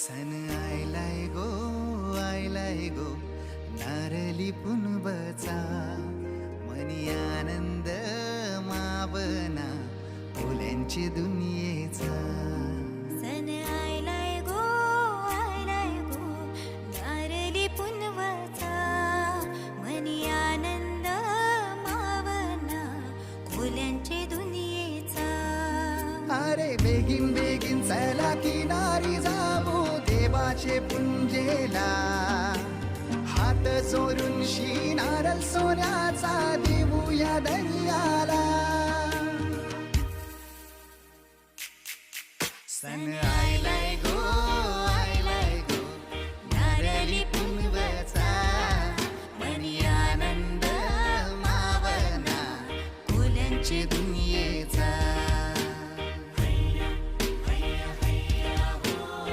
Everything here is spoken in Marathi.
सन आयलाय गो आयलाय गो नारली पुनबचा. मनी आनंद मावना फुल्यांची दुनियेचा. सन आयलाय गो आयलाय गो नारली पुनवचा मनी आनंद मावना खोल्यांचे दुनियेचा. अरे बेगीन बेगीन हाताचे पुंजेला. हात चोरून शी नारल सोन्याचा देऊया दर्याला सन आयलाय गो आयलाय गो नारली पुनवचा मनी आनंद मावना फुलांचे दुनियेचा.